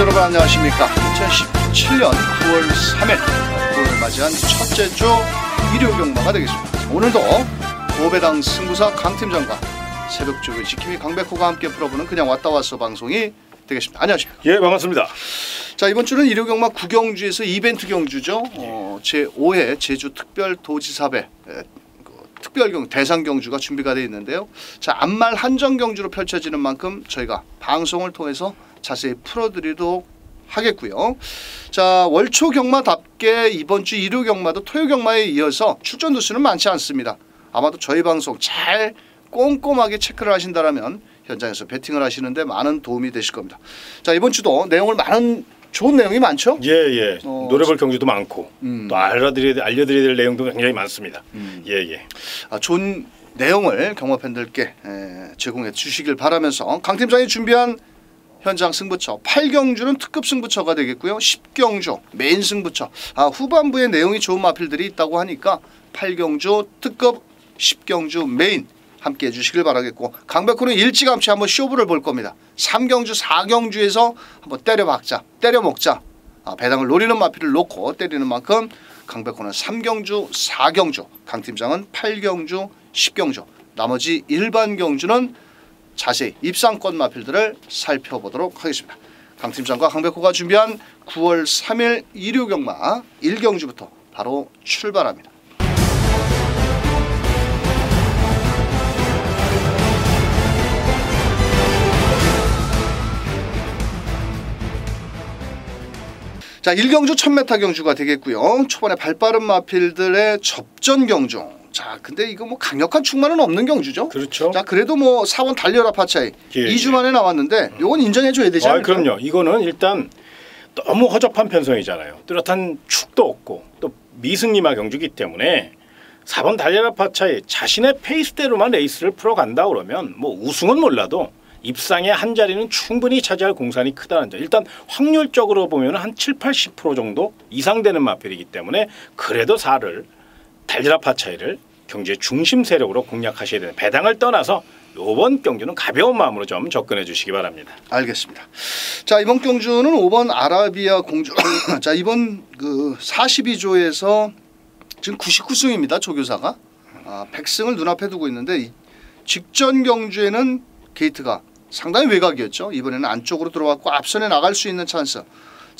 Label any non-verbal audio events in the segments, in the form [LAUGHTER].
여러분 안녕하십니까? 2017년 9월 3일 9월을 맞이한 첫째 주 일요 경마가 되겠습니다. 오늘도 고배당 승부사 강 팀장과 새벽 주의 지킴이 강백호가 함께 풀어보는 그냥 왔다 왔어 방송이 되겠습니다. 안녕하십니까? 예 반갑습니다. 자 이번 주는 일요 경마 구경주에서 이벤트 경주죠. 어, 제 5회 제주 특별 도지사배 에, 그 특별 경 대상 경주가 준비가 되어 있는데요. 자 안말 한정 경주로 펼쳐지는 만큼 저희가 방송을 통해서 자세히 풀어드리도록 하겠고요. 자 월초 경마답게 이번 주 일요 경마도 토요 경마에 이어서 출전 도수는 많지 않습니다. 아마도 저희 방송 잘 꼼꼼하게 체크를 하신다라면 현장에서 배팅을 하시는데 많은 도움이 되실 겁니다. 자 이번 주도 내용을 많은 좋은 내용이 많죠. 예 예 어, 노래볼 경주도 많고 음. 또 알아드려야 알려드려야 될 내용도 굉장히 많습니다. 예예 아, 좋은 내용을 경마 팬들께 에, 제공해 주시길 바라면서 강 팀장이 준비한 현장 승부처 8경주는 특급 승부처가 되겠고요. 10경주 메인 승부처 아, 후반부에 내용이 좋은 마필들이 있다고 하니까 8경주 특급 10경주 메인 함께 해주시길 바라겠고 강백호는 일찌감치 한번 쇼부를 볼 겁니다. 3경주 4경주에서 한번 때려 박자 때려 먹자 아, 배당을 노리는 마필을 놓고 때리는 만큼 강백호는 3경주 4경주 강 팀장은 8경주 10경주 나머지 일반 경주는 자세히 입상권 마필들을 살펴보도록 하겠습니다. 강 팀장과 강백호가 준비한 9월 3일 일요 경마 1경주부터 바로 출발합니다. 자, 1경주 1000m 경주가 되겠고요. 초반에 발빠른 마필들의 접전 경주. 자, 근데 이거 뭐 강력한 충만은 없는 경주죠. 그렇죠. 자, 그래도 뭐 4번 달려라 파차이 예, 2주 만에 나왔는데 요건 인정해 줘야 되지 아 않을까요? 그럼요. 이거는 일단 너무 허접한 편성이잖아요. 뚜렷한 축도 없고 또 미승리마 경주기 때문에 4번 달려라 파차에 자신의 페이스대로만 레이스를 풀어간다 그러면 뭐 우승은 몰라도 입상의 한 자리는 충분히 차지할 공산이 크다는 점. 일단 확률적으로 보면 한 7, 80% 정도 이상 되는 마필이기 때문에 그래도 4를 달리라 파차이를 경주의 중심 세력으로 공략하셔야 되는 배당을 떠나서 이번 경주는 가벼운 마음으로 좀 접근해 주시기 바랍니다. 알겠습니다. 자, 이번 경주는 5번 아라비아 공주. [COUGHS] 자, 이번 그 42조에서 지금 99승입니다. 조교사가. 아, 100승을 눈앞에 두고 있는데 이 직전 경주에는 게이트가 상당히 외곽이었죠. 이번에는 안쪽으로 들어왔고 앞선에 나갈 수 있는 찬스.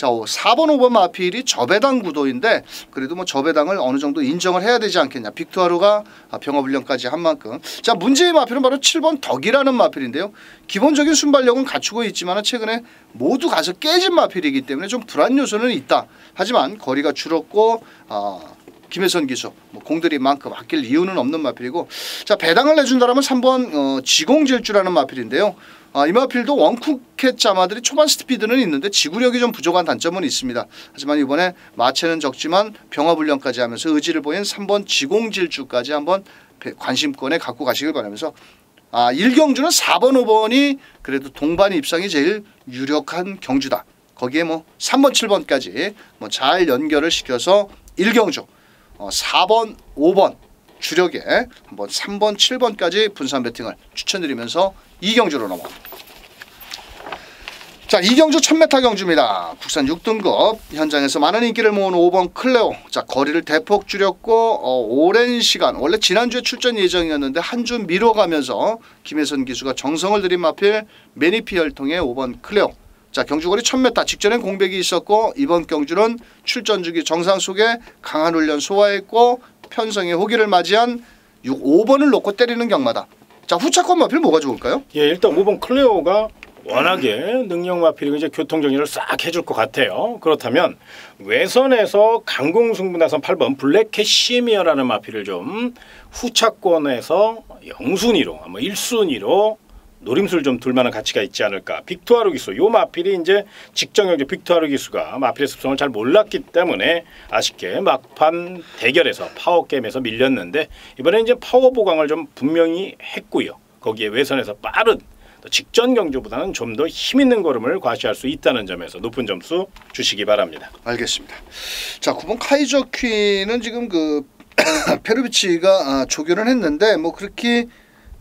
자, 4번, 5번 마필이 저배당 구도인데 그래도 뭐 저배당을 어느 정도 인정을 해야 되지 않겠냐. 빅투아루가 병합훈련까지 한 만큼. 자, 문제의 마필은 바로 7번 덕이라는 마필인데요. 기본적인 순발력은 갖추고 있지만 최근에 모두 가서 깨진 마필이기 때문에 좀 불안 요소는 있다. 하지만 거리가 줄었고 아, 김혜선 기수 뭐 공들이 만큼 아낄 이유는 없는 마필이고 자 배당을 내준다라면 3번 어, 지공질주라는 마필인데요. 아, 이 마필도 원쿠켓 자마들이 초반 스피드는 있는데 지구력이 좀 부족한 단점은 있습니다. 하지만 이번에 마체는 적지만 병합훈련까지 하면서 의지를 보인 3번 지공질주까지 한번 배- 관심권에 갖고 가시길 바라면서 아, 1경주는 4번, 5번이 그래도 동반 입상이 제일 유력한 경주다. 거기에 뭐 3번, 7번까지 뭐 잘 연결을 시켜서 1경주 어, 4번, 5번 주력에 한번 3번, 7번까지 분산 배팅을 추천드리면서 2경주로 넘어. 자, 2경주 1000m 경주입니다. 국산 6등급 현장에서 많은 인기를 모은 5번 클레오. 자, 거리를 대폭 줄였고 어, 오랜 시간 원래 지난주에 출전 예정이었는데 한 주 미뤄가면서 김혜선 기수가 정성을 들인 마필 매니피 혈통의 5번 클레오. 자, 경주거리 1000m 직전엔 공백이 있었고 이번 경주는 출전 주기 정상 속에 강한 훈련 소화했고 편성의 호기를 맞이한 6, 5번을 놓고 때리는 경마다. 자, 후차권 마필 뭐가 좋을까요? 예, 일단 5번 클레오가 워낙에 능력 마필이고 이제 교통 정리를 싹 해줄 것 같아요. 그렇다면 외선에서 강공 승부 나선 8번 블랙 캐시미어라는 마필을 좀 후차권에서 영순위로, 뭐 1순위로 노림수를 좀 둘 만한 가치가 있지 않을까. 빅투아르 기수, 요 마필이 이제 직전 경제 빅투아르 기수가 마필의 습성을 잘 몰랐기 때문에 아쉽게 막판 대결에서 파워 게임에서 밀렸는데 이번에 이제 파워 보강을 좀 분명히 했고요. 거기에 외선에서 빠른 또 직전 경주보다는 좀 더 힘 있는 걸음을 과시할 수 있다는 점에서 높은 점수 주시기 바랍니다. 알겠습니다. 자, 9번 카이저 퀸은 지금 그 [CLEARS THROAT] 페르비치가 아, 조교를 했는데 뭐 그렇게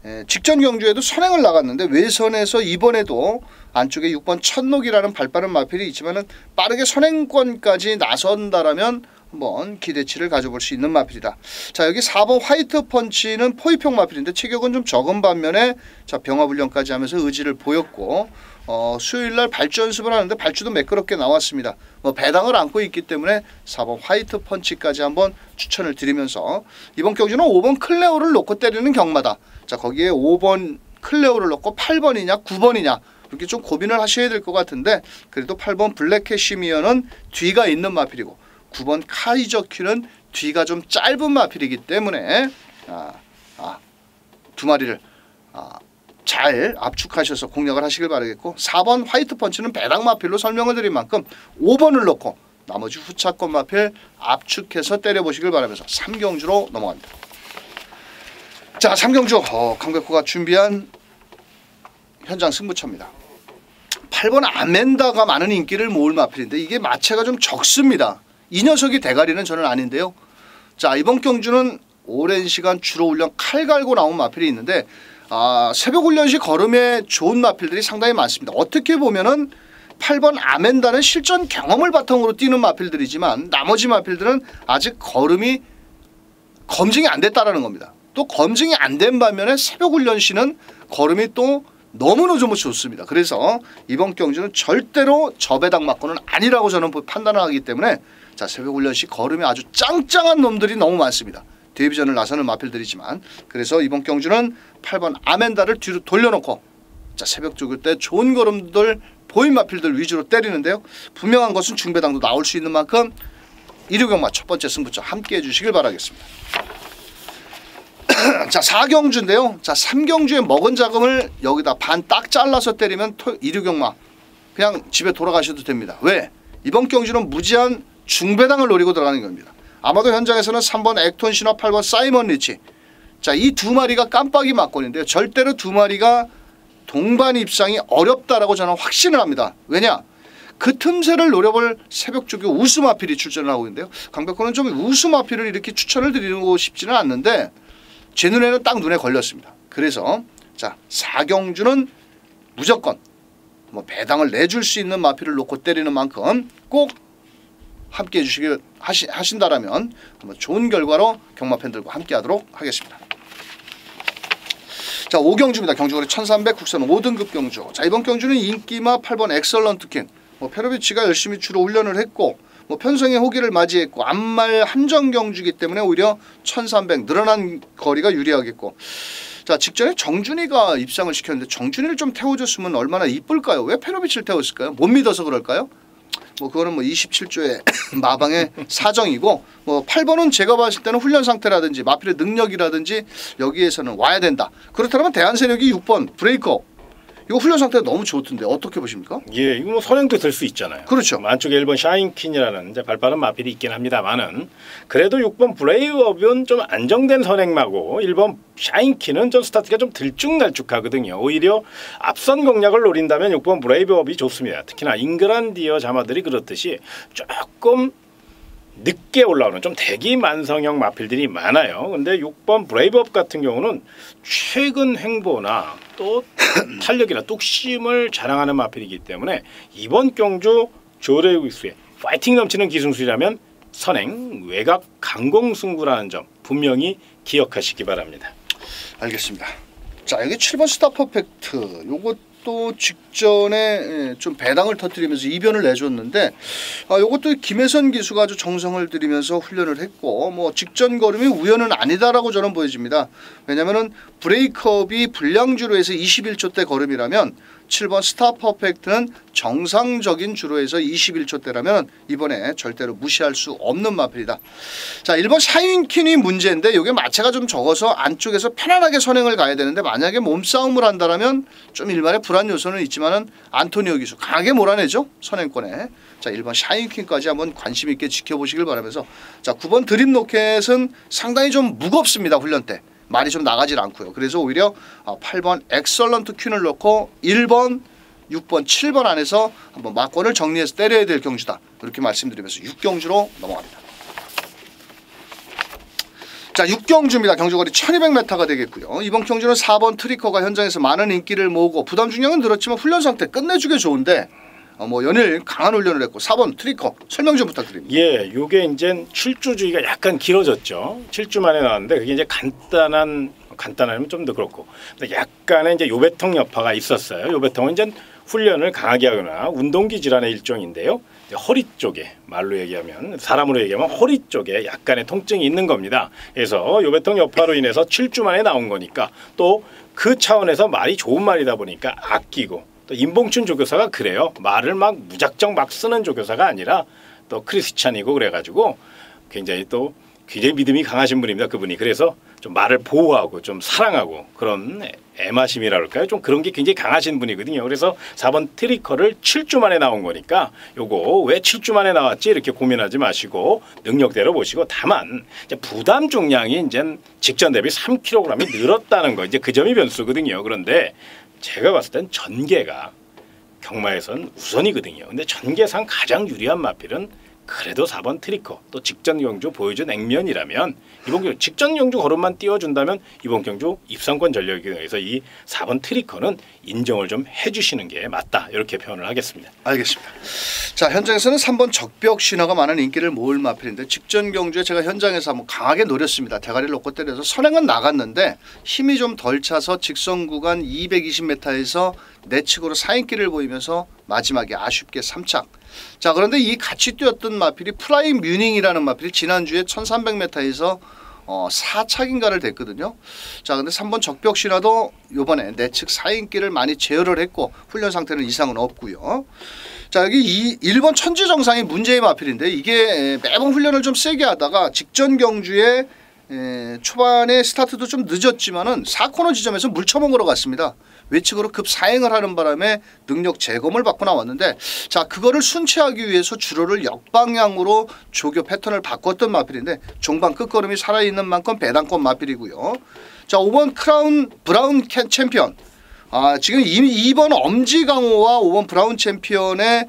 에, 직전 경주에도 선행을 나갔는데 외선에서 이번에도 안쪽에 6번 천록이라는 발빠른 마필이 있지만은 빠르게 선행권까지 나선다라면 한번 기대치를 가져볼 수 있는 마필이다. 자 여기 4번 화이트 펀치는 포위평 마필인데 체격은 좀 적은 반면에 자 병화불량까지 하면서 의지를 보였고 어, 수요일 날 발주 연습을 하는데 발주도 매끄럽게 나왔습니다. 뭐 배당을 안고 있기 때문에 4번 화이트 펀치까지 한번 추천을 드리면서 이번 경주는 5번 클레오를 놓고 때리는 경마다. 자 거기에 5번 클레오를 놓고 8번이냐 9번이냐 이렇게 좀 고민을 하셔야 될 것 같은데 그래도 8번 블랙 캐시미어는 뒤가 있는 마필이고 9번 카이저 큐는 뒤가 좀 짧은 마필이기 때문에 아, 아, 두 마리를 아, 잘 압축하셔서 공략을 하시길 바라겠고 4번 화이트 펀치는 배당 마필로 설명을 드린 만큼 5번을 넣고 나머지 후차권 마필 압축해서 때려보시길 바라면서 3경주로 넘어갑니다. 자 3경주 어, 강백호가 준비한 현장 승부처입니다. 8번 아멘다가 많은 인기를 모을 마필인데 이게 마체가 좀 적습니다. 이 녀석이 대가리는 저는 아닌데요. 자 이번 경주는 오랜 시간 주로 훈련 칼 갈고 나온 마필이 있는데 아, 새벽 훈련 시 걸음에 좋은 마필들이 상당히 많습니다. 어떻게 보면은 8번 아멘다는 실전 경험을 바탕으로 뛰는 마필들이지만 나머지 마필들은 아직 걸음이 검증이 안 됐다라는 겁니다. 또 검증이 안 된 반면에 새벽 훈련 시는 걸음이 또 너무너무 좋습니다. 그래서 이번 경주는 절대로 저배당 맞고는 아니라고 저는 판단을 하기 때문에 자 새벽 훈련 시 걸음이 아주 짱짱한 놈들이 너무 많습니다. 데뷔전을 나서는 마필들이지만 그래서 이번 경주는 8번 아멘다를 뒤로 돌려놓고 자 새벽 죽을 때 좋은 걸음들 보인 마필들 위주로 때리는데요. 분명한 것은 중배당도 나올 수 있는 만큼 일요경마 첫 번째 승부처 함께 해 주시길 바라겠습니다. [CLEARS THROAT] 자 4경주인데요. 자 3경주에 먹은 자금을 여기다 반 딱 잘라서 때리면 일요경마 그냥 집에 돌아가셔도 됩니다. 왜? 이번 경주는 무지한 중배당을 노리고 들어가는 겁니다. 아마도 현장에서는 3번 액톤 신화 8번 사이먼 리치 자 이 두 마리가 깜빡이 막권인데요. 절대로 두 마리가 동반 입상이 어렵다라고 저는 확신을 합니다. 왜냐? 그 틈새를 노려볼 새벽 쪽에 우수 마필이 출전을 하고 있는데요. 강백호는 좀 우수 마필을 이렇게 추천을 드리고 싶지는 않는데 제 눈에는 딱 눈에 걸렸습니다. 그래서 자 사경주는 무조건 뭐 배당을 내줄 수 있는 마필을 놓고 때리는 만큼 꼭 함께 해주시길 하시, 하신다라면 좋은 결과로 경마 팬들과 함께 하도록 하겠습니다. 자 5경주입니다. 경주거리 1300 국산 5등급 경주. 자 이번 경주는 인기마 8번 엑설런트 킹. 뭐 페로비치가 열심히 주로 훈련을 했고 뭐 편성의 호기를 맞이했고 암말 한정 경주기 때문에 오히려 1300 늘어난 거리가 유리하겠고 자 직전에 정준이가 입상을 시켰는데 정준이를 좀 태워줬으면 얼마나 이쁠까요? 왜 페로비치를 태웠을까요? 못 믿어서 그럴까요? 뭐 그거는 뭐 27조의 [LAUGHS] 마방의 사정이고 뭐 8번은 제가 봤을 때는 훈련 상태라든지 마필의 능력이라든지 여기에서는 와야 된다. 그렇다면 대한 세력이 6번 브레이커 이거 훈련 상태가 너무 좋던데 어떻게 보십니까? 예, 이거 뭐 선행도 될 수 있잖아요. 그렇죠. 안쪽에 1번 샤인킨이라는 이제 발빠른 마필이 있긴 합니다만은 그래도 6번 브레이브업은 좀 안정된 선행마고 1번 샤인킨은 좀 스타트가 좀 들쭉날쭉하거든요. 오히려 앞선 공략을 노린다면 6번 브레이브업이 좋습니다. 특히나 잉그란디어 자마들이 그렇듯이 조금 늦게 올라오는 좀 대기 만성형 마필들이 많아요. 근데 6번 브레이브업 같은 경우는 최근 행보나 또 [COUGHS] 탄력이나 뚝심을 자랑하는 마필이기 때문에 이번 경주 조레우스의 파이팅 넘치는 기승술이라면 선행 외곽 강공승부라는 점 분명히 기억하시기 바랍니다. 알겠습니다. 자 여기 7번 스타 퍼펙트 요것 또 직전에 예, 좀 배당을 터뜨리면서 이변을 내줬는데 아, 이것도 김혜선 기수가 아주 정성을 들이면서 훈련을 했고 뭐 직전 걸음이 우연은 아니다라고 저는 보여집니다. 왜냐하면은 브레이크업이 불량주로 해서 21초 대 걸음이라면 7번 스타 퍼펙트는 정상적인 주로에서 21초대라면 이번에 절대로 무시할 수 없는 마필이다. 자, 1번 샤인킨이 문제인데 이게 마체가 좀 적어서 안쪽에서 편안하게 선행을 가야 되는데 만약에 몸싸움을 한다면 좀 일반의 불안 요소는 있지만 은 안토니오 기수 강하게 몰아내죠. 선행권에. 자, 1번 샤인킨까지 한번 관심 있게 지켜보시길 바라면서 자, 9번 드림 로켓은 상당히 좀 무겁습니다. 훈련 때. 말이 좀 나가질 않고요. 그래서 오히려 8번 엑설런트 퀸을 넣고 1번 6번, 7번 안에서 한번 막권을 정리해서 때려야 될 경주다. 이렇게 말씀드리면서 6경주로 넘어갑니다. 자, 6경주입니다. 경주거리 1200m가 되겠고요. 이번 경주는 4번 트리커가 현장에서 많은 인기를 모으고 부담 중량은 늘었지만 훈련 상태 끝내주게 좋은데 어, 뭐 연일 강한 훈련을 했고 4번 트리커 설명 좀 부탁드립니다. 예, 요게 이제 7주 주기가 약간 길어졌죠. 7주 만에 나왔는데 그게 이제 간단한 간단하면 좀 더 그렇고 약간의 이제 요배통 여파가 있었어요. 요배통은 이제 훈련을 강하게 하거나 운동기 질환의 일종인데요. 허리 쪽에 말로 얘기하면 사람으로 얘기하면 허리 쪽에 약간의 통증이 있는 겁니다. 그래서 요배통 여파로 인해서 7주 만에 나온 거니까 또 그 차원에서 말이 좋은 말이다 보니까 아끼고 또 임봉춘 조교사가 그래요. 말을 막 무작정 막 쓰는 조교사가 아니라 또 크리스찬이고 그래가지고 굉장히 또 굉장히 믿음이 강하신 분입니다. 그분이 그래서 좀 말을 보호하고 좀 사랑하고 그런 애마심이라 그럴까요? 좀 그런 게 굉장히 강하신 분이거든요. 그래서 4번 트리커를 7주 만에 나온 거니까 요거 왜 7주 만에 나왔지 이렇게 고민하지 마시고 능력대로 보시고 다만 이제 부담 중량이 이제 직전 대비 3kg이 늘었다는 거 이제 그 점이 변수거든요. 그런데 제가 봤을 땐 전개가 경마에선 우선이거든요. 근데 전개상 가장 유리한 마필은 그래도 4번 트리커 또 직전 경주 보여준 액면이라면 이번 경주 직전 경주 걸음만 띄워준다면 이번 경주 입상권 전력에 의해서 이 4번 트리커는 인정을 좀 해주시는 게 맞다 이렇게 표현을 하겠습니다. 알겠습니다. 자 현장에서는 3번 적벽 신화가 많은 인기를 모을 마필인데 직전 경주에 제가 현장에서 한번 강하게 노렸습니다. 대가리를 놓고 때려서 선행은 나갔는데 힘이 좀 덜 차서 직선 구간 220m에서 내측으로 사인길을 보이면서 마지막에 아쉽게 3착. 자 그런데 이 같이 뛰었던 마필이 프라임 뮤닝이라는 마필이 지난주에 1300m에서 어, 4착인가를 됐거든요. 자, 근데 3번 적벽 신화도 요번에 내측 사인길을 많이 제어를 했고 훈련 상태는 이상은 없고요. 자, 여기 이 1번 천지 정상이 문제의 마필인데 이게 매번 훈련을 좀 세게 하다가 직전 경주에 에, 초반에 스타트도 좀 늦었지만은 4코너 지점에서 물 처먹으러 갔습니다. 외측으로 급 사행을 하는 바람에 능력 재검을 받고 나왔는데 자 그거를 순치하기 위해서 주로를 역방향으로 조교 패턴을 바꿨던 마필인데 종반 끝걸음이 살아있는 만큼 배당권 마필이고요. 자 5번 크라운 브라운 캔 챔피언 아 지금 2번 엄지강호와 5번 브라운 챔피언의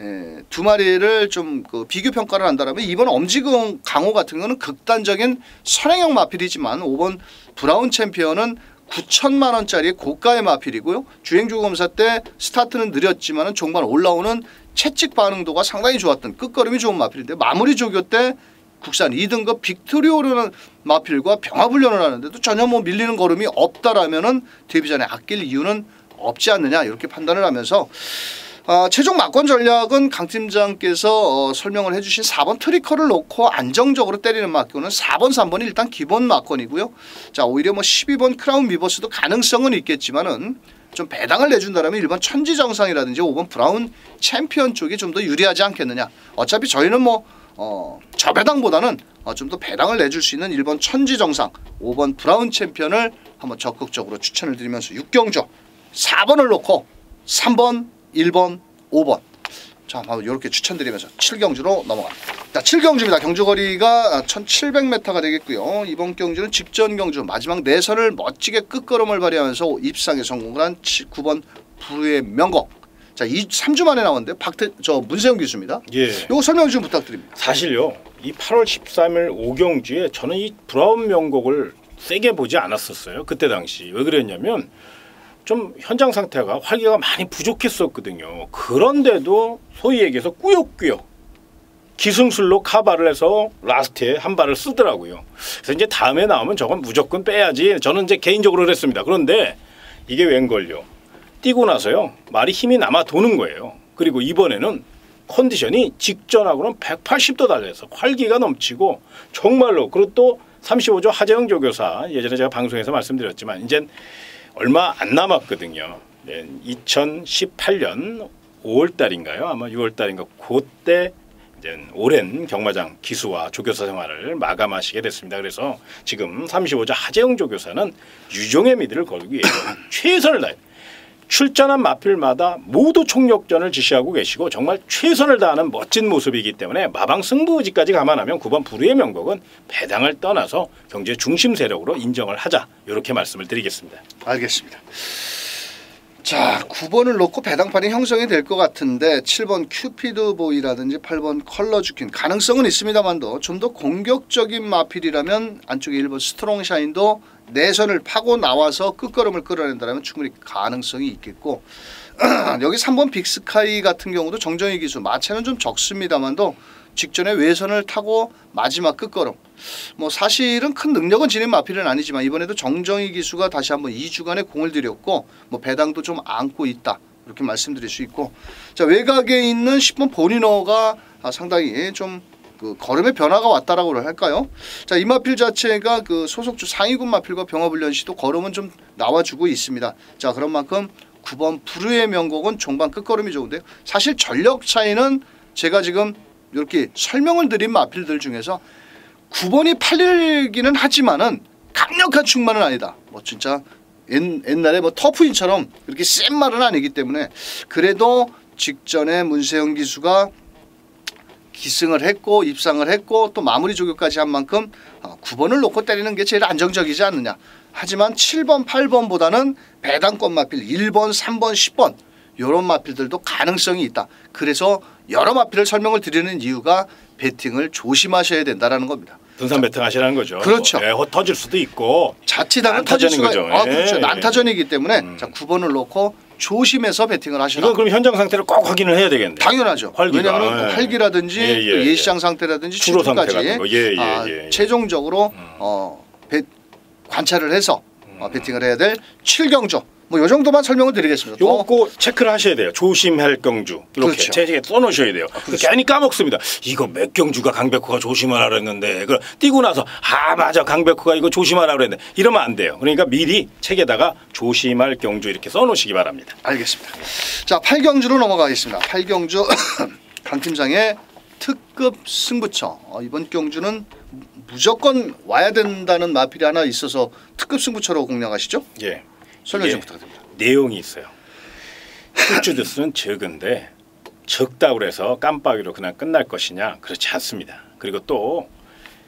에, 두 마리를 좀 그 비교 평가를 한다면 이번 엄지강 강호 같은 거는 극단적인 선행형 마필이지만 5번 브라운 챔피언은 9천만 원짜리 고가의 마필이고요. 주행주 검사 때 스타트는 느렸지만 종반 올라오는 채찍 반응도가 상당히 좋았던 끝걸음이 좋은 마필인데 마무리 조교 때 국산 2등급 빅토리오라는 마필과 병합훈련을 하는데도 전혀 뭐 밀리는 걸음이 없다라면은 데뷔 전에 아낄 이유는 없지 않느냐 이렇게 판단을 하면서 어, 최종 막권 전략은 강 팀장께서 어, 설명을 해주신 4번 트리커를 놓고 안정적으로 때리는 막권은 4번, 3번이 일단 기본 막권이고요. 자 오히려 뭐 12번 크라운 미버스도 가능성은 있겠지만은 좀 배당을 내준다면 1번 천지정상이라든지 5번 브라운 챔피언 쪽이 좀 더 유리하지 않겠느냐. 어차피 저희는 뭐 어, 저배당보다는 어, 좀 더 배당을 내줄 수 있는 1번 천지정상, 5번 브라운 챔피언을 한번 적극적으로 추천을 드리면서 6경주 4번을 놓고 3번 1번, 5번. 자, 바로 이렇게 추천드리면서 7경주로 넘어갑니다. 자, 7경주입니다. 경주 거리가 1700m가 되겠고요. 이번 경주는 직전 경주 마지막 내선을 멋지게 끝걸음을 발휘하면서 입상에 성공을 한 9번 부의 명곡. 자, 이 3주 만에 나왔는데 박태 저 문세영 교수입니다. 예. 요거 설명 좀 부탁드립니다. 사실요. 이 8월 13일 오경주에 저는 이 브라운 명곡을 세게 보지 않았었어요. 그때 당시 왜 그랬냐면 좀 현장 상태가 활기가 많이 부족했었거든요. 그런데도 소위 얘기해서 꾸역꾸역 기승술로 카바를 해서 라스트에 한 발을 쓰더라고요. 그래서 이제 다음에 나오면 저건 무조건 빼야지. 저는 이제 개인적으로 그랬습니다. 그런데 이게 웬걸요. 뛰고 나서요. 말이 힘이 남아 도는 거예요. 그리고 이번에는 컨디션이 직전하고는 180도 달려서 활기가 넘치고 정말로 그리고 또 35조 하재영 조교사 예전에 제가 방송에서 말씀드렸지만 이제 얼마 안 남았거든요. 네, 2018년 5월 달인가요? 아마 6월 달인가 그때 이제 오랜 경마장 기수와 조교사 생활을 마감하시게 됐습니다. 그래서 지금 35자 하재영 조교사는 유종의 미들을 걸기 위해서 [COUGHS] 최선을 다해 출전한 마필마다 모두 총력전을 지시하고 계시고 정말 최선을 다하는 멋진 모습이기 때문에 마방 승부지까지 감안하면 9번 불후의 명곡은 배당을 떠나서 경제 중심 세력으로 인정을 하자 이렇게 말씀을 드리겠습니다. 알겠습니다. 자, 9번을 놓고 배당판이 형성이 될 것 같은데 7번 큐피드 보이라든지 8번 컬러 주킨 가능성은 있습니다만도 좀 더 공격적인 마필이라면 안쪽에 1번 스트롱 샤인도 내선을 파고 나와서 끝걸음을 끌어낸다면 충분히 가능성이 있겠고 [CLEARS THROAT] 여기 3번 빅스카이 같은 경우도 정정희 기수 마체는 좀 적습니다만도 직전에 외선을 타고 마지막 끝걸음. 뭐 사실은 큰 능력은 지닌 마필은 아니지만 이번에도 정정희 기수가 다시 한번 2주간의 공을 들였고 뭐 배당도 좀 안고 있다. 이렇게 말씀드릴 수 있고. 자 외곽에 있는 10번 보리너가 아, 상당히 좀 그 걸음의 변화가 왔다라고 할까요? 자 이 마필 자체가 그 소속주 상위군 마필과 병합훈련 시도 걸음은 좀 나와주고 있습니다. 자 그런 만큼 9번 부르의 명곡은 종반 끝걸음이 좋은데요. 사실 전력 차이는 제가 지금 이렇게 설명을 드린 마필들 중에서 9번이 팔리기는 하지만은 강력한 충만은 아니다. 뭐 진짜 옛, 옛날에 뭐 터프인처럼 그렇게 센 말은 아니기 때문에 그래도 직전에 문세영 기수가 기승을 했고 입상을 했고 또 마무리 조교까지 한 만큼 9번을 놓고 때리는 게 제일 안정적이지 않느냐. 하지만 7번, 8번보다는 배당권 마필 1번, 3번, 10번 이런 마필들도 가능성이 있다. 그래서 여러 마필을 설명을 드리는 이유가 배팅을 조심하셔야 된다라는 겁니다. 분산 배팅 하시라는 거죠. 그렇죠. 예, 터질 수도 있고 자칫하면 터질 수가 난타전인 아 거죠. 그렇죠. 예, 난타전이기 때문에 음. 자 9번을 놓고 조심해서 배팅을 하시라. 이건 그럼 현장 상태를 꼭 확인을 해야 되겠네요. 당연하죠. 왜냐하면 예. 활기라든지 예, 예, 또 예. 예 시장 상태라든지 같은 거. 예, 예, 아. 최종적으로 어, 배, 관찰을 해서 어, 배팅을 해야 될 7경조. 뭐 요 정도만 설명을 드리겠습니다. 또 요거 꼭 체크를 하셔야 돼요. 조심할 경주 이렇게 그렇죠. 책에 써놓으셔야 돼요. 괜히 까먹습니다. 이거 몇 경주가 강백호가 조심하라 그랬는데 그걸 띄고 나서 아 맞아 강백호가 이거 조심하라 그랬는데 이러면 안 돼요. 그러니까 미리 책에다가 조심할 경주 이렇게 써놓으시기 바랍니다. 알겠습니다. 자, 8경주로 넘어가겠습니다. 8경주 [COUGHS] 강 팀장의 특급 승부처. 어, 이번 경주는 무조건 와야 된다는 마필이 하나 있어서 특급 승부처로 공략하시죠? 예. 설명 좀 이게 부탁드립니다. 내용이 있어요. 풀주드스는 적은데 적다고 해서 깜빡이로 그냥 끝날 것이냐 그렇지 않습니다. 그리고 또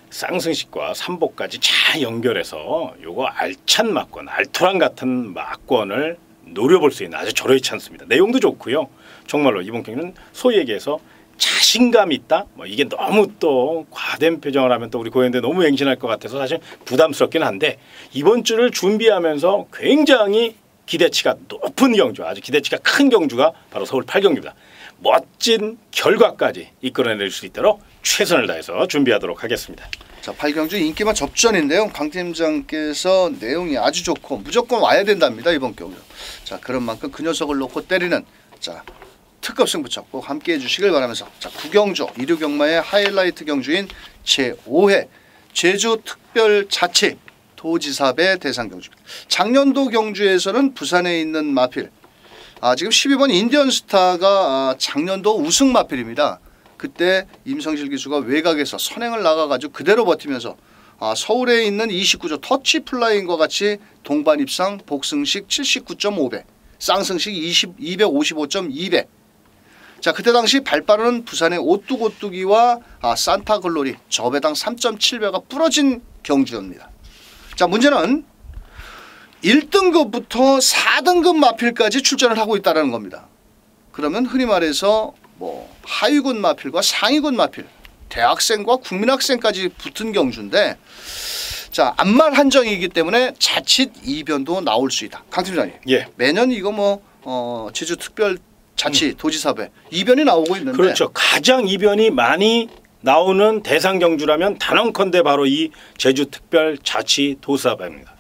쌍승식과 삼복까지 잘 연결해서 요거 알찬 막권, 알토란 같은 막권을 노려볼 수 있는 아주 저로의 찬스입니다. 내용도 좋고요. 정말로 이번 경기는 소위 얘기해서 자신감 있다. 뭐 이게 너무 또 과된 표정을 하면 또 우리 고현대 너무 맹신할 것 같아서 사실 부담스럽긴 한데 이번 주를 준비하면서 굉장히 기대치가 높은 경주, 아주 기대치가 큰 경주가 바로 서울 8경주입니다. 멋진 결과까지 이끌어낼 수 있도록 최선을 다해서 준비하도록 하겠습니다. 자, 8경주 인기만 접전인데요. 강 팀장께서 내용이 아주 좋고 무조건 와야 된답니다. 이번 경주. 자, 그런 만큼 그 녀석을 놓고 때리는 자, 특급 승부처 꼭 함께 해 주시길 바라면서 자, 구경주 이류 경마의 하이라이트 경주인 제5회 제주 특별 자치 도지사배 대상 경주입니다. 작년도 경주에서는 부산에 있는 마필 아, 지금 12번 인디언 스타가 아, 작년도 우승 마필입니다. 그때 임성실 기수가 외곽에서 선행을 나가가지고 그대로 버티면서 아, 서울에 있는 29조 터치 플라잉과 같이 동반 입상 복승식 79.5배, 쌍승식 20, 255.2배. 자 그때 당시 발빠른 부산의 오뚜고뚜기와 아, 산타글로리 저배당 3.7배가 부러진 경주입니다. 자 문제는 1등급부터 4등급 마필까지 출전을 하고 있다는 겁니다. 그러면 흔히 말해서 뭐 하위군 마필과 상위군 마필, 대학생과 국민학생까지 붙은 경주인데 자 안말 한정이기 때문에 자칫 이변도 나올 수 있다. 강 팀장님 예. 매년 이거 뭐 어, 제주 특별 자치 도지사배 이변이 나오고 있는데 그렇죠. 가장 이변이 많이 나오는 대상 경주라면 단언컨대 바로 이 제주 특별 자치 도사배입니다.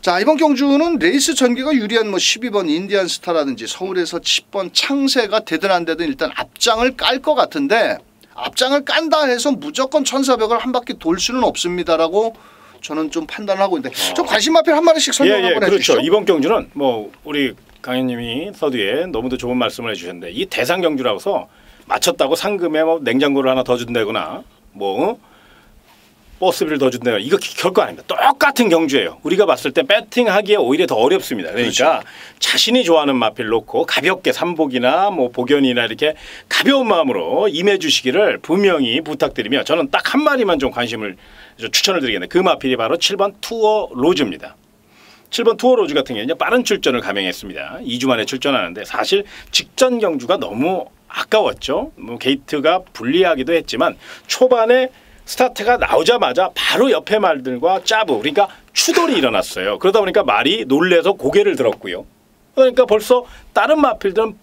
자 이번 경주는 레이스 전개가 유리한 뭐 12번 인디안 스타라든지 서울에서 10번 창세가 되든 안 되든 일단 앞장을 깔 것 같은데 앞장을 깐다 해서 무조건 1,400을 한 바퀴 돌 수는 없습니다라고 저는 좀 판단을 하고 있는데 좀 관심 마필 한 마리씩 설명 예, 예, 한번 그렇죠. 해주시죠. 이번 경주는 뭐 우리 강현님이 서두에 너무도 좋은 말씀을 해주셨는데 이 대상 경주라고서 맞췄다고 상금에 뭐 냉장고를 하나 더 준다거나 뭐 어? 버스비를 더 준다거나 이거 결과 아닙니다. 똑같은 경주예요. 우리가 봤을 때 배팅하기에 오히려 더 어렵습니다. 그러니까 자신이 좋아하는 마필 놓고 가볍게 삼복이나 뭐 복연이나 이렇게 가벼운 마음으로 임해 주시기를 분명히 부탁드리며 저는 딱 한 마리만 좀 관심을 좀 추천을 드리겠는데 그 마필이 바로 7번 투어 로즈입니다. 7번 투어로즈 같은 경우는 빠른 출전을 감행했습니다. 2주 만에 출전하는데 사실 직전 경주가 너무 아까웠죠. 뭐 게이트가 불리하기도 했지만 초반에 스타트가 나오자마자 바로 옆에 말들과 짜부 그러니까 추돌이 일어났어요. 그러다 보니까 말이 놀래서 고개를 들었고요. 그러니까 벌써 다른 마필들은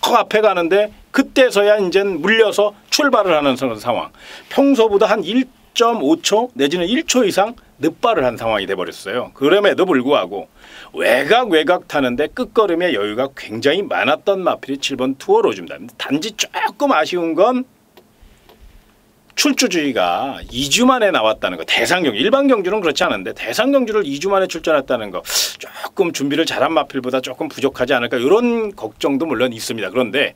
퍽 앞에 가는데 그때서야 이제 물려서 출발을 하는 상황. 평소보다 한 1.5초 내지는 1초 이상 늦발을 한 상황이 돼버렸어요. 그럼에도 불구하고 외곽 외곽 타는데 끝걸음의 여유가 굉장히 많았던 마필이 7번 투어로즈입니다. 단지 조금 아쉬운 건 출주주의가 2주 만에 나왔다는 거 대상 경주 일반 경주는 그렇지 않은데 대상 경주를 2주 만에 출전했다는 거 조금 준비를 잘한 마필보다 조금 부족하지 않을까 이런 걱정도 물론 있습니다. 그런데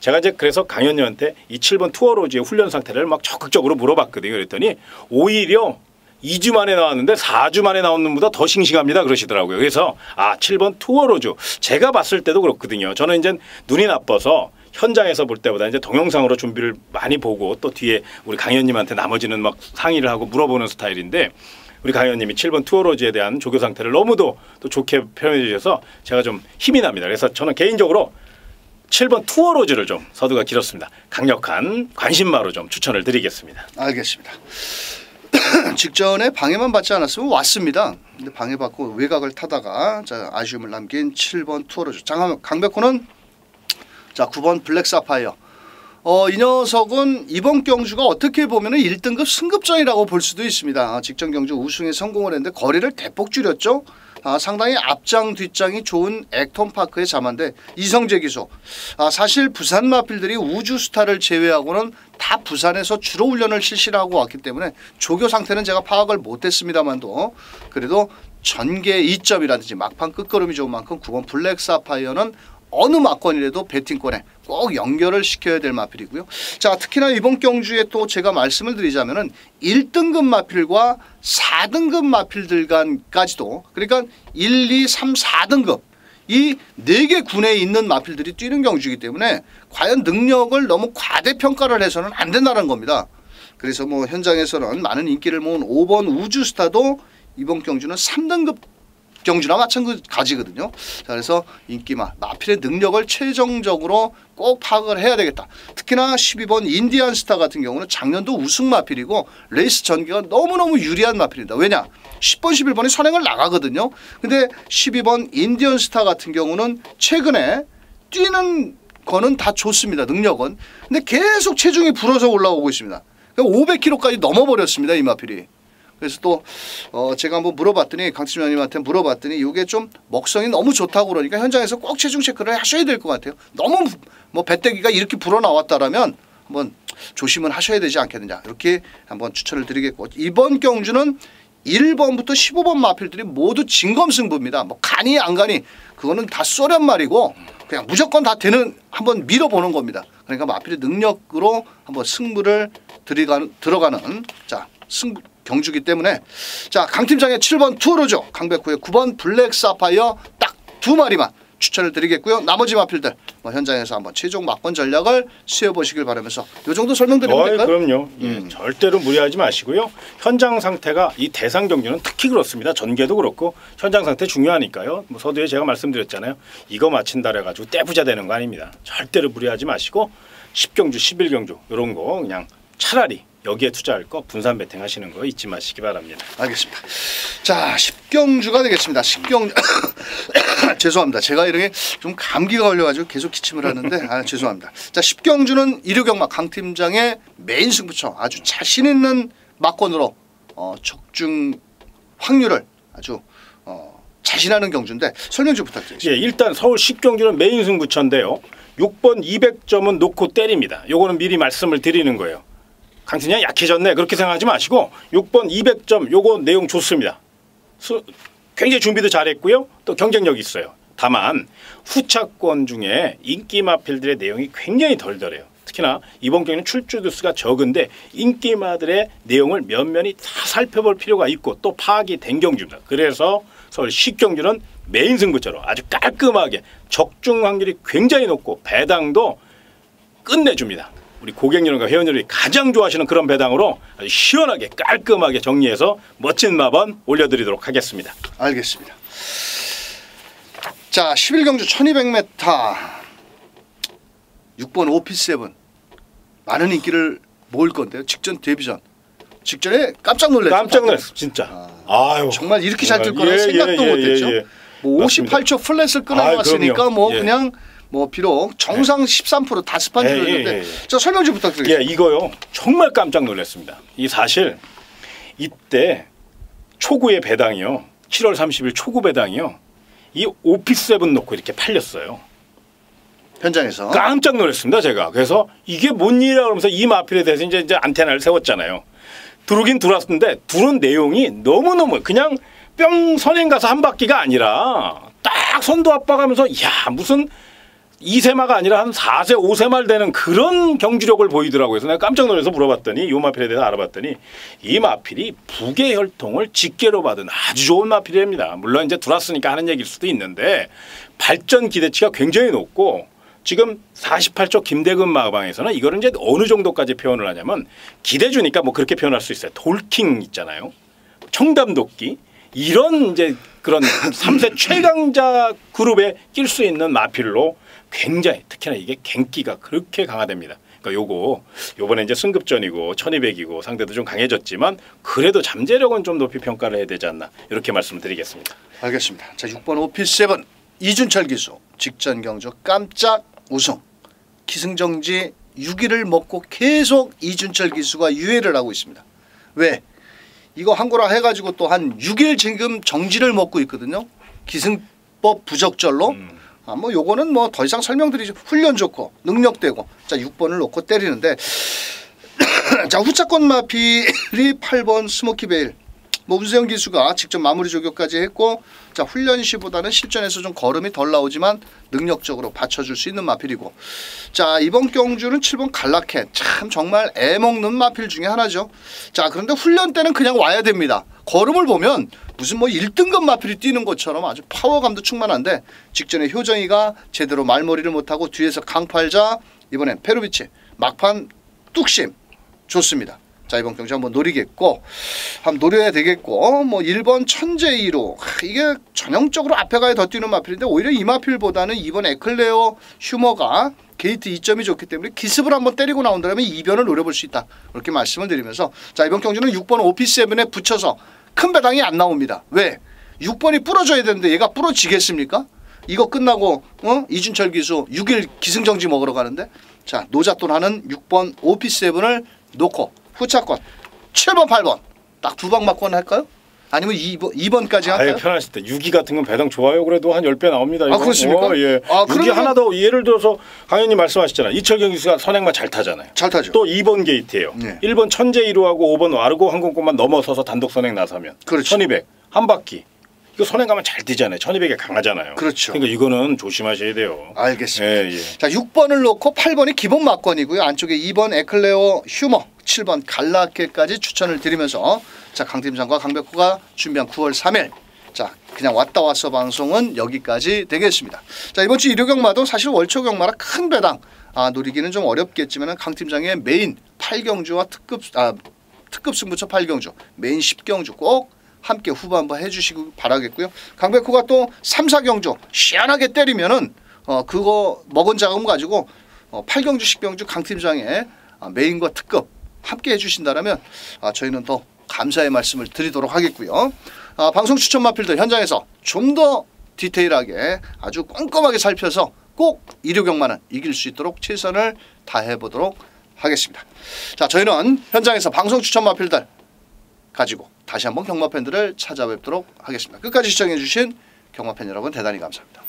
제가 이제 그래서 강현녀한테 이 7번 투어로즈의 훈련 상태를 막 적극적으로 물어봤거든요. 그랬더니 오히려 2주 만에 나왔는데 4주 만에 나온 놈보다 더 싱싱합니다 그러시더라고요. 그래서 아 7번 투어로즈 제가 봤을 때도 그렇거든요. 저는 이제 눈이 나빠서 현장에서 볼 때보다 이제 동영상으로 준비를 많이 보고 또 뒤에 우리 강현님한테 나머지는 막 상의를 하고 물어보는 스타일인데 우리 강현님이 7번 투어로즈에 대한 조교 상태를 너무도 또 좋게 표현해 주셔서 제가 좀 힘이 납니다. 그래서 저는 개인적으로 7번 투어로즈를 좀 서두가 길었습니다. 강력한 관심마로 좀 추천을 드리겠습니다. 알겠습니다. [CLEARS THROAT] 직전에 방해만 받지 않았으면 왔습니다. 근데 방해받고 외곽을 타다가 자, 아쉬움을 남긴 7번 투어로즈. 장 강백호는 자 9번 블랙 사파이어. 어, 이 녀석은 이번 경주가 어떻게 보면 1등급 승급전이라고 볼 수도 있습니다. 직전 경주 우승에 성공을 했는데 거리를 대폭 줄였죠. 아, 상당히 앞장 뒷장이 좋은 액톤파크의 자만데 이성재 기수. 아, 사실 부산 마필들이 우주스타를 제외하고는 다 부산에서 주로 훈련을 실시하고 왔기 때문에 조교 상태는 제가 파악을 못했습니다만도 그래도 전개 2점이라든지 막판 끝걸음이 좋은 만큼 9번 블랙 사파이어는 어느 막권이라도 배팅권에 꼭 연결을 시켜야 될 마필이고요. 자, 특히나 이번 경주에 또 제가 말씀을 드리자면은 1등급 마필과 4등급 마필들 간까지도 그러니까 1, 2, 3, 4등급 이 네 개 군에 있는 마필들이 뛰는 경주이기 때문에 과연 능력을 너무 과대평가를 해서는 안 된다는 겁니다. 그래서 뭐 현장에서는 많은 인기를 모은 5번 우주스타도 이번 경주는 3등급 경주나 마찬가지거든요. 자, 그래서 인기마 마필의 능력을 최종적으로 꼭 파악을 해야 되겠다. 특히나 12번 인디안 스타 같은 경우는 작년도 우승 마필이고 레이스 전개가 너무너무 유리한 마필입니다. 왜냐? 10번, 11번이 선행을 나가거든요. 근데 12번 인디언 스타 같은 경우는 최근에 뛰는 거는 다 좋습니다. 능력은. 근데 계속 체중이 불어서 올라오고 있습니다. 500kg까지 그러니까 넘어버렸습니다. 이 마필이. 그래서 또 어 제가 한번 물어봤더니 강팀 장님한테 물어봤더니 이게 좀 먹성이 너무 좋다고 그러니까 현장에서 꼭 체중 체크를 하셔야 될 것 같아요. 너무 뭐 배때기가 이렇게 불어 나왔다라면 한번 조심을 하셔야 되지 않겠느냐 이렇게 한번 추천을 드리겠고 이번 경주는 1번부터 15번 마필들이 모두 진검승부입니다. 뭐 간이 안 간이 그거는 다 쏘련 말이고 그냥 무조건 다 되는 한번 밀어보는 겁니다. 그러니까 마필의 능력으로 한번 승부를 들어가는, 들어가는 자 승부 경주기 때문에 자 강팀장의 7번 투어로죠 강백호의 9번 블랙 사파이어 딱 두 마리만 추천을 드리겠고요. 나머지 마필들 뭐 현장에서 한번 최종 막번 전략을 세워보시길 바라면서 이 정도 설명드리면 될까요? 그럼요. 예, 음. 절대로 무리하지 마시고요. 현장 상태가 이 대상 경주는 특히 그렇습니다. 전개도 그렇고 현장 상태 중요하니까요. 뭐 서두에 제가 말씀드렸잖아요. 이거 마친다 그래가지고 떼부자 되는 거 아닙니다. 절대로 무리하지 마시고 10경주, 11경주 이런 거 그냥 차라리 여기에 투자할 거 분산 베팅 하시는 거 잊지 마시기 바랍니다. 알겠습니다. 자, 10경주가 되겠습니다. 10경주 [COUGHS] 죄송합니다. 제가 이렇게 좀 감기가 걸려가지고 계속 기침을 하는데 아, 죄송합니다. 자, 10경주는 일요경마 강 팀장의 메인 승부처 아주 자신 있는 막권으로 어, 적중 확률을 아주 어, 자신하는 경주인데 설명 좀 부탁드리겠습니다. 예, 일단 서울 10경주는 메인 승부처인데요. 6번 200점은 놓고 때립니다. 요거는 미리 말씀을 드리는 거예요. 강진이 약해졌네 그렇게 생각하지 마시고 6번 200점 요거 내용 좋습니다. 수, 굉장히 준비도 잘했고요. 또 경쟁력 있어요. 다만 후차권 중에 인기 마필들의 내용이 굉장히 덜덜해요. 특히나 이번 경기는 출주 두수가 적은데 인기 마들의 내용을 면면히 다 살펴볼 필요가 있고 또 파악이 된 경주입니다. 그래서 서울 10경주는 메인 승부처로 아주 깔끔하게 적중 확률이 굉장히 높고 배당도 끝내줍니다. 우리 고객 여러분과 회원 여러분이 가장 좋아하시는 그런 배당으로 시원하게 깔끔하게 정리해서 멋진 마번 올려드리도록 하겠습니다. 알겠습니다. 자 11경주 1200m 6번 오피세븐 많은 인기를 모을 건데요. 직전 데뷔전 직전에 깜짝 놀랐죠. 깜짝 놀랐어 진짜. 아유 정말 이렇게 잘뜰 예, 거라 예, 생각도 예, 못했죠. 예, 예. 뭐 맞습니다. 58초 플랫을 아이, 끊어놨으니까 그럼요. 뭐 예. 그냥 뭐 비록 정상 13% 다스판 예, 들었는데 예, 예. 자 설명 좀 부탁드리겠습니다. 예, 이거요. 정말 깜짝 놀랐습니다. 이 사실 이때 초구의 배당이요. 7월 30일 초구 배당이요. 이 오피스7 놓고 이렇게 팔렸어요. 현장에서 깜짝 놀랐습니다, 제가. 그래서 이게 뭔 일이야 그러면서 이 마필에 대해서 이제, 이제 안테나를 세웠잖아요. 들어오긴 들어왔는데 들어온 내용이 너무너무 그냥 뿅 선행 가서 한 바퀴가 아니라 딱 선도 압박하면서 야 무슨 2세마가 아니라 한 4세, 5세말 되는 그런 경주력을 보이더라고요. 그래서 내가 깜짝 놀라서 물어봤더니 이 마필에 대해서 알아봤더니 이 마필이 부계 혈통을 직계로 받은 아주 좋은 마필입니다. 물론 이제 들어왔으니까 하는 얘기일 수도 있는데 발전 기대치가 굉장히 높고 지금 48초 김대근 마방에서는 이거를 이제 어느 정도까지 표현을 하냐면 기대 주니까 뭐 그렇게 표현할 수 있어요. 돌킹 있잖아요. 청담도끼 이런 이제 그런 3세 최강자 그룹에 낄 수 있는 마필로 굉장히 특히나 이게 갱기가 그렇게 강화됩니다. 그러니까 요거 요번에 이제 승급전이고 1200이고 상대도 좀 강해졌지만 그래도 잠재력은 좀 높이 평가를 해야 되지 않나 이렇게 말씀드리겠습니다. 알겠습니다. 자 6번 오피스7 이준철 기수 직전 경주 깜짝 우승 기승정지 6위를 먹고 계속 이준철 기수가 유예를 하고 있습니다. 왜? 이거 한 거라 해가지고 또 한 6일 지금 정지를 먹고 있거든요. 기승법 부적절로. 음. 아, 뭐 요거는 뭐 더 이상 설명드리죠. 훈련 좋고 능력되고 자 6번을 놓고 때리는데 [CLEARS THROAT] 자 후차권 마필이 8번 스모키베일 뭐 운세영 기수가 직접 마무리 조교까지 했고 자 훈련 시보다는 실전에서 좀 걸음이 덜 나오지만 능력적으로 받쳐줄 수 있는 마필이고. 자 이번 경주는 7번 갈라켓 참 정말 애먹는 마필 중에 하나죠. 자 그런데 훈련 때는 그냥 와야 됩니다. 걸음을 보면 무슨 뭐 1등급 마필이 뛰는 것처럼 아주 파워감도 충만한데 직전에 효정이가 제대로 말머리를 못하고 뒤에서 강팔자 이번엔 페루비치 막판 뚝심. 좋습니다. 자 이번 경주 한번 노리겠고 한번 노려야 되겠고 뭐 1번 천재 1호 이게 전형적으로 앞에 가야 더 뛰는 마필인데 오히려 이 마필보다는 이번 에클레어 휴머가 게이트 2점이 좋기 때문에 기습을 한번 때리고 나온다면 이변을 노려볼 수 있다. 이렇게 말씀을 드리면서 자 이번 경주는 6번 오피스7에 붙여서 큰 배당이 안 나옵니다. 왜? 6번이 부러져야 되는데 얘가 부러지겠습니까? 이거 끝나고 어? 이준철 기수 6일 기승정지 먹으러 가는데? 자 노잣돈 하는 6번 오피스7을 놓고 후차권 7번 8번 딱 두 방 맞고 할까요? 아니면 2번, 2번까지 아예 할까요? 편하실 때 6위 같은 건 배당 좋아요. 그래도 한 10배 나옵니다. 이거. 그렇습니까? 어, 예. 아, 6위 그러면- 하나 더 예를 들어서 강현님 말씀하셨잖아요. 이철경 기수가 선행만 잘 타잖아요. 잘 타죠. 또 2번 게이트예요. 네. 1번 천재 1호하고 5번 와르고 항공권만 넘어서서 단독 선행 나서면 그렇죠. 1200 한 바퀴. 이거 선행 가면 잘 뛰잖아요. 1200에 강하잖아요. 그렇죠. 그러니까 이거는 조심하셔야 돼요. 알겠습니다. 예, 예. 자 6번을 놓고 8번이 기본 막권이고요. 안쪽에 2번 에클레어 휴머, 7번 갈라케까지 추천을 드리면서 자 강팀장과 강백호가 준비한 9월 3일 자 그냥 왔다 왔어 방송은 여기까지 되겠습니다. 자 이번 주 일요 경마도 사실 월초 경마라 큰 배당 아 노리기는 좀 어렵겠지만 강 팀장의 메인 8경주와 특급 아 특급 승부처 8경주 메인 10경주 꼭 함께 후반부 해주시기 바라겠고요. 강백호가 또 3, 4경주 시원하게 때리면은 어 그거 먹은 자금 가지고 어 8경주, 10경주 강 팀장의 아, 메인과 특급 함께 해주신다라면 아, 저희는 더 감사의 말씀을 드리도록 하겠고요. 아, 방송 추천 마필들 현장에서 좀 더 디테일하게 아주 꼼꼼하게 살펴서 꼭 경마는 이길 수 있도록 최선을 다해 보도록 하겠습니다. 자, 저희는 현장에서 방송 추천 마필들 가지고 다시 한번 경마 팬들을 찾아뵙도록 하겠습니다. 끝까지 시청해 주신 경마 팬 여러분 대단히 감사합니다.